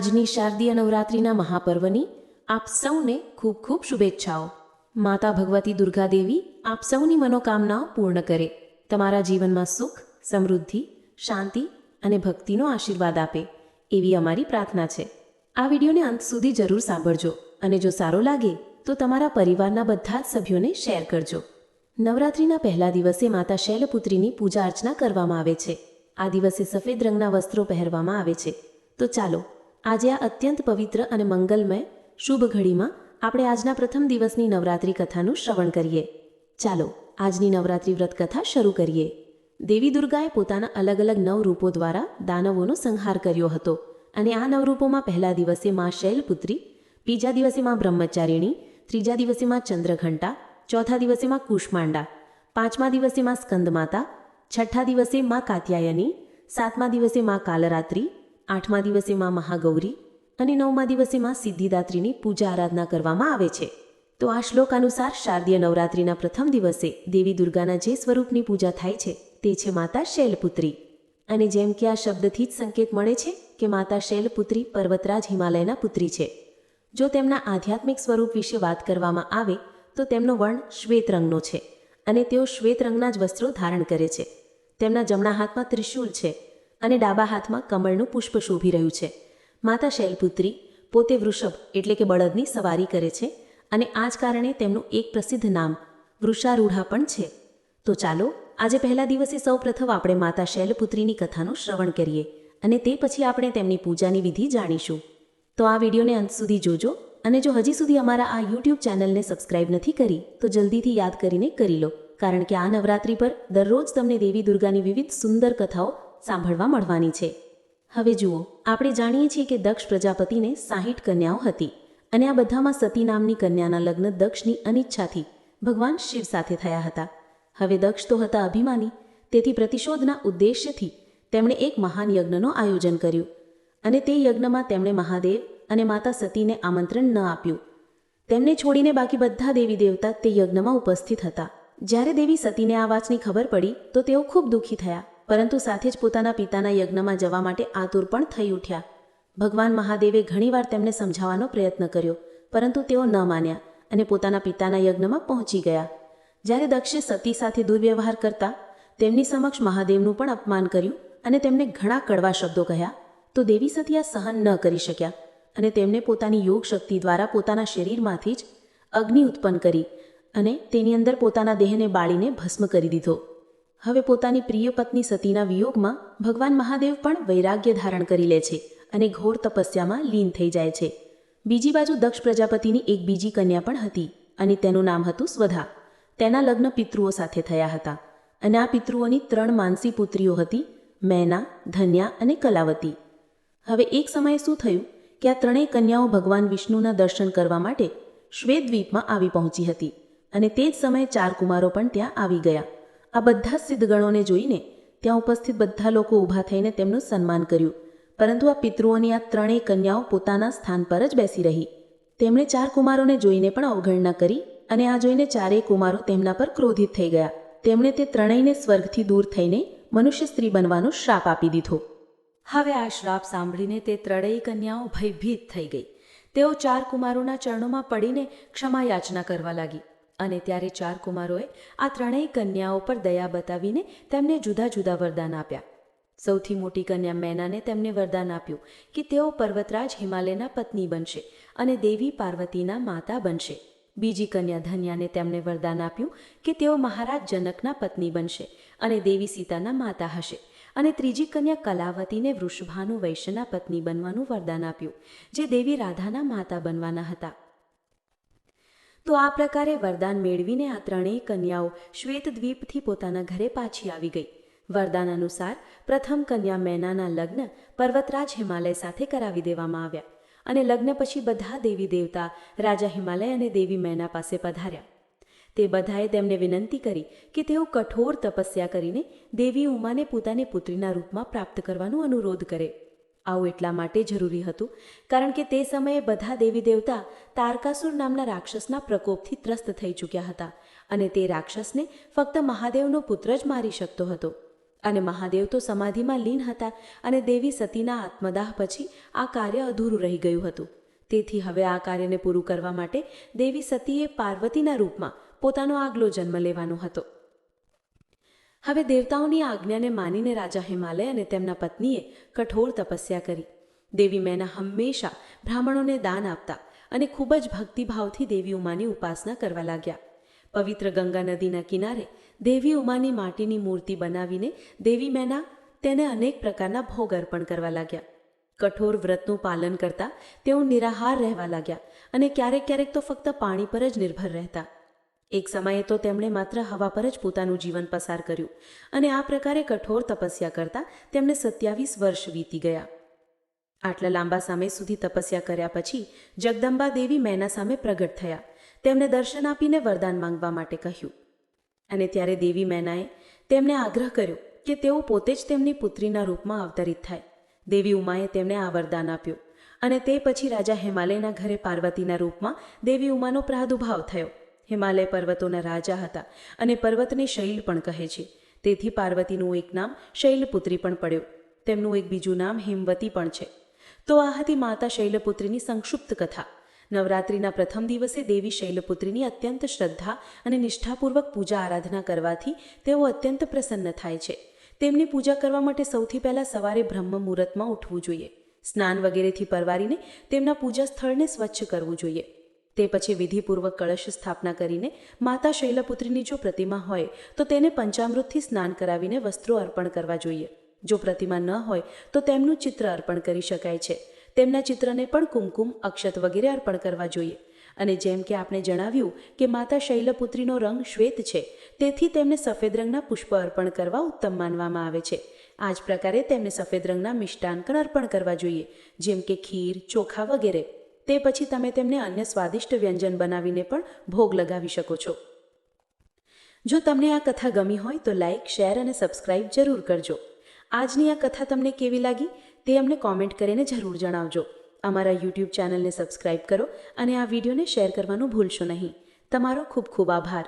આજની શારદીય નવરાત્રિના મહાપર્વની આપ સૌને ખૂબ ખૂબ શુભેચ્છાઓ. માતા ભગવતી દુર્ગા દેવી આપ સૌની મનોકામનાઓ પૂર્ણ કરે. તમારા જીવનમાં સુખ, સમૃદ્ધિ, શાંતિ અને ભક્તિનો આશીર્વાદ આપે એવી અમારી પ્રાર્થના છે. આ વિડીયોને અંત સુધી જરૂર સાંભળજો અને જો સારો લાગે તો તમારા પરિવારના બધા જ સભ્યોને શેર કરજો. નવરાત્રિના પહેલા દિવસે માતા શૈલપુત્રીની પૂજા અર્ચના કરવામાં આવે છે. આ દિવસે સફેદ રંગના વસ્ત્રો પહેરવામાં આવે છે. તો ચાલો આજે આ અત્યંત પવિત્ર અને મંગલમય શુભ ઘડીમાં આપણે આજના પ્રથમ દિવસની નવરાત્રિ કથાનું શ્રવણ કરીએ. ચાલો, આજની નવરાત્રિ વ્રત કથા શરૂ કરીએ. દેવી દુર્ગાએ પોતાના અલગ અલગ નવ રૂપો દ્વારા દાનવોનો સંહાર કર્યો હતો અને આ નવરૂપોમાં પહેલા દિવસે માં શૈલપુત્રી, બીજા દિવસે માં બ્રહ્મચારિણી, ત્રીજા દિવસે માં ચંદ્રઘંટા, ચોથા દિવસે માં કુષ્માંડા, પાંચમા દિવસે માં સ્કંદમાતા, છઠ્ઠા દિવસે માં કાત્યાયની, સાતમા દિવસે માં કાલરાત્રિ આઠમા દિવસે માં મહાગૌરી અને નવમા દિવસે માં સિદ્ધિદાત્રીની પૂજા આરાધના કરવામાં આવે છે. તો આ શ્લોક અનુસાર શારદીય નવરાત્રિના પ્રથમ દિવસે દેવી દુર્ગાના જે સ્વરૂપની પૂજા થાય છે તે છે માતા શૈલપુત્રી. અને જેમ કે આ શબ્દથી જ સંકેત મળે છે કે માતા શૈલપુત્રી પર્વતરાજ હિમાલયના પુત્રી છે. જો તેમના આધ્યાત્મિક સ્વરૂપ વિશે વાત કરવામાં આવે તો તેમનો વર્ણ શ્વેત રંગનો છે અને તેઓ શ્વેત રંગના જ વસ્ત્રો ધારણ કરે છે. તેમના જમણા હાથમાં ત્રિશૂલ છે અને ડાબા હાથમાં કમળનું પુષ્પ શોભી રહ્યું છે. માતા શૈલપુત્રી પોતે વૃષભ એટલે કે બળદની સવારી કરે છે અને આ જ કારણે તેમનું એક પ્રસિદ્ધ નામ વૃષારૂઢા પણ છે. તો ચાલો, આજે પહેલા દિવસે સૌપ્રથમ આપણે માતા શૈલપુત્રીની કથાનું શ્રવણ કરીએ અને તે પછી આપણે તેમની પૂજાની વિધિ જાણીશું. તો આ વિડીયોને અંત સુધી જોજો અને જો હજી સુધી અમારા આ યુટ્યુબ ચેનલને સબસ્ક્રાઇબ નથી કરી, તો જલ્દીથી યાદ કરીને કરી લો. કારણ કે આ નવરાત્રી પર દરરોજ તમને દેવી દુર્ગાની વિવિધ સુંદર કથાઓ સાંભળવા મળવાની છે. હવે જુઓ, આપણે જાણીએ છીએ કે દક્ષ પ્રજાપતિને સાહીઠ કન્યાઓ હતી અને આ બધામાં સતી નામની કન્યાના લગ્ન દક્ષની અનિચ્છાથી ભગવાન શિવ સાથે થયા હતા. હવે દક્ષ તો હતા અભિમાની, તેથી પ્રતિશોધના ઉદ્દેશ્યથી તેમણે એક મહાન યજ્ઞનું આયોજન કર્યું અને તે યજ્ઞમાં તેમણે મહાદેવ અને માતા સતીને આમંત્રણ ન આપ્યું. તેમને છોડીને બાકી બધા દેવી દેવતા તે યજ્ઞમાં ઉપસ્થિત હતા. જ્યારે દેવી સતીને આ વાતની ખબર પડી, તો તેઓ ખૂબ દુઃખી થયા. પરંતુ સાથે જ પોતાના પિતાના યજ્ઞમાં જવા માટે આતુર પણ થઈ ઉઠ્યા. ભગવાન મહાદેવે ઘણીવાર તેમને સમજાવવાનો પ્રયત્ન કર્યો, પરંતુ તેઓ ન માન્યા અને પોતાના પિતાના યજ્ઞમાં પહોંચી ગયા. જ્યારે દક્ષે સતી સાથે દુર્વ્યવહાર કરતા, તેમની સમક્ષ મહાદેવનું પણ અપમાન કર્યું અને તેમને ઘણા કડવા શબ્દો કહ્યા, તો દેવી સતી આ સહન ન કરી શક્યા અને તેમણે પોતાની યોગ શક્તિ દ્વારા પોતાના શરીરમાંથી જ અગ્નિ ઉત્પન્ન કરી અને તેની અંદર પોતાના દેહને બાળીને ભસ્મ કરી દીધો. હવે પોતાની પ્રિય પત્ની સતીના વિયોગમાં ભગવાન મહાદેવ પણ વૈરાગ્ય ધારણ કરી લે છે અને ઘોર તપસ્યામાં લીન થઈ જાય છે. બીજી બાજુ દક્ષ પ્રજાપતિની એક બીજી કન્યા પણ હતી અને તેનું નામ હતું સ્વધા. તેના લગ્ન પિતૃઓ સાથે થયા હતા અને આ પિતૃઓની ત્રણ માનસી પુત્રીઓ હતી, મેના, ધન્યા અને કલાવતી. હવે એક સમયે શું થયું કે આ ત્રણેય કન્યાઓ ભગવાન વિષ્ણુના દર્શન કરવા માટે શ્વેતદ્વીપમાં આવી પહોંચી હતી અને તે જ સમયે ચાર કુમારો પણ ત્યાં આવી ગયા. આ બધા સિદ્ધગણોને જોઈને ત્યાં ઉપસ્થિત બધા લોકો ઊભા થઈને તેમનું સન્માન કર્યું. પરંતુ આ પિતૃઓની આ ત્રણેય કન્યાઓ પોતાના સ્થાન પર જ બેસી રહી. તેમણે ચાર કુમારોને જોઈને પણ અવગણના કરી અને આ જોઈને ચારેય કુમારો તેમના પર ક્રોધિત થઈ ગયા. તેમણે તે ત્રણેયને સ્વર્ગથી દૂર થઈને મનુષ્ય સ્ત્રી બનવાનો શ્રાપ આપી દીધો. હવે આ શ્રાપ સાંભળીને તે ત્રણેય કન્યાઓ ભયભીત થઈ ગઈ. તેઓ ચાર કુમારોના ચરણોમાં પડીને ક્ષમા યાચના કરવા લાગી. અને ત્યારે ચાર કુમારોએ આ ત્રણેય કન્યાઓ પર દયા બતાવીને તેમને જુદા જુદા વરદાન આપ્યા. સૌથી મોટી કન્યા મેનાને તેમને વરદાન આપ્યું કે તેઓ પર્વતરાજ હિમાલયના પત્ની બનશે અને દેવી પાર્વતીના માતા બનશે. બીજી કન્યા ધન્યાને તેમણે વરદાન આપ્યું કે તેઓ મહારાજ જનકના પત્ની બનશે અને દેવી સીતાના માતા હશે. અને ત્રીજી કન્યા કલાવતીને વૃષભાનુ વૈશ્યના પત્ની બનવાનું વરદાન આપ્યું, જે દેવી રાધાના માતા બનવાના હતા. તો આ પ્રકારે વરદાન મેળવીને આ ત્રણેય કન્યાઓ શ્વેતદ્વીપથી પોતાના ઘરે પાછી આવી ગઈ. વરદાન અનુસાર પ્રથમ કન્યા મેનાના લગ્ન પર્વતરાજ હિમાલય સાથે કરાવી દેવામાં આવ્યા અને લગ્ન પછી બધા દેવી દેવતા રાજા હિમાલય અને દેવી મેના પાસે પધાર્યા. તે બધાએ તેમને વિનંતી કરી કે તેઓ કઠોર તપસ્યા કરીને દેવી ઉમાને પોતાની પુત્રીના રૂપમાં પ્રાપ્ત કરવાનો અનુરોધ કરે. આવું એટલા માટે જરૂરી હતું, કારણ કે તે સમયે બધા દેવી દેવતા તારકાસુર નામના રાક્ષસના પ્રકોપથી ત્રસ્ત થઈ ચૂક્યા હતા અને તે રાક્ષસને ફક્ત મહાદેવનો પુત્ર જ મારી શકતો હતો. અને મહાદેવ તો સમાધિમાં લીન હતા અને દેવી સતીના આત્મદાહ પછી આ કાર્ય અધૂરું રહી ગયું હતું. તેથી હવે આ કાર્યને પૂરું કરવા માટે દેવી સતીએ પાર્વતીના રૂપમાં પોતાનો આગલો જન્મ લેવાનો હતો. હવે દેવતાઓની આજ્ઞાને માનીને રાજા હિમાલય અને તેમના પત્નીએ કઠોર તપસ્યા કરી. દેવી મેના હંમેશા બ્રાહ્મણોને દાન આપતા અને ખૂબ જ ભક્તિભાવથી દેવી ઉમાની ઉપાસના કરવા લાગ્યા. પવિત્ર ગંગા નદીના કિનારે દેવી ઉમાની માટીની મૂર્તિ બનાવીને દેવી મેના તેને અનેક પ્રકારના ભોગ અર્પણ કરવા લાગ્યા. કઠોર વ્રતનું પાલન કરતા તેઓ નિરાહાર રહેવા લાગ્યા અને ક્યારેક ક્યારેક તો ફક્ત પાણી પર જ નિર્ભર રહેતા. એક સમયે તો તેમણે માત્ર હવા પર જ પોતાનું જીવન પસાર કર્યું અને આ પ્રકારે કઠોર તપસ્યા કરતા તેમને સત્યાવીસ વર્ષ વીતી ગયા. આટલા લાંબા સમય સુધી તપસ્યા કર્યા પછી જગદંબા દેવી મેના સામે પ્રગટ થયા. તેમને દર્શન આપીને વરદાન માંગવા માટે કહ્યું. અને ત્યારે દેવી મેનાએ તેમને આગ્રહ કર્યો કે તેઓ પોતે જ તેમની પુત્રીના રૂપમાં અવતરિત થાય. દેવી ઉમાએ તેમને આ વરદાન આપ્યું અને તે પછી રાજા હિમાલયના ઘરે પાર્વતીના રૂપમાં દેવી ઉમાનો પ્રાદુર્ભાવ થયો. હિમાલય પર્વતોના રાજા હતા અને પર્વતને શૈલ પણ કહે છે. તેથી પાર્વતીનું એક નામ શૈલપુત્રી પણ પડ્યું. તેમનું એક બીજું નામ હિમવતી પણ છે. તો આ હતી માતા શૈલપુત્રીની સંક્ષિપ્ત કથા. નવરાત્રિના પ્રથમ દિવસે દેવી શૈલપુત્રીની અત્યંત શ્રદ્ધા અને નિષ્ઠાપૂર્વક પૂજા આરાધના કરવાથી તેઓ અત્યંત પ્રસન્ન થાય છે. તેમની પૂજા કરવા માટે સૌથી પહેલાં સવારે બ્રહ્મ મુહૂર્તમાં ઉઠવું જોઈએ. સ્નાન વગેરેથી પરવારીને તેમના પૂજા સ્થળને સ્વચ્છ કરવું જોઈએ. તે પછી વિધિપૂર્વક કળશ સ્થાપના કરીને માતા શૈલપુત્રીની જો પ્રતિમા હોય, તો તેને પંચામૃતથી સ્નાન કરાવીને વસ્ત્રો અર્પણ કરવા જોઈએ. જો પ્રતિમા ન હોય, તો તેમનું ચિત્ર અર્પણ કરી શકાય છે. તેમના ચિત્રને પણ કુમકુમ, અક્ષત વગેરે અર્પણ કરવા જોઈએ. અને જેમ કે આપણે જણાવ્યું કે માતા શૈલપુત્રીનો રંગ શ્વેત છે, તેથી તેમને સફેદ રંગના પુષ્પ અર્પણ કરવા ઉત્તમ માનવામાં આવે છે. આ જ પ્રકારે તેમને સફેદ રંગના મિષ્ટાન પણ અર્પણ કરવા જોઈએ, જેમ કે ખીર, ચોખા વગેરે. તે પછી તમે તેમને અન્ય સ્વાદિષ્ટ વ્યંજન બનાવીને પણ ભોગ લગાવી શકો છો. જો તમને આ કથા ગમી હોય તો લાઇક શેર અને સબસ્ક્રાઇબ જરૂર કરજો. આજની આ કથા તમને કેવી લાગી તે અમને કોમેન્ટ કરીને જરૂર જણાવજો. અમારા યુટ્યુબ ચેનલને સબસ્ક્રાઇબ કરો અને આ વિડીયોને શેર કરવાનું ભૂલશો નહીં. તમારો ખૂબ ખૂબ આભાર.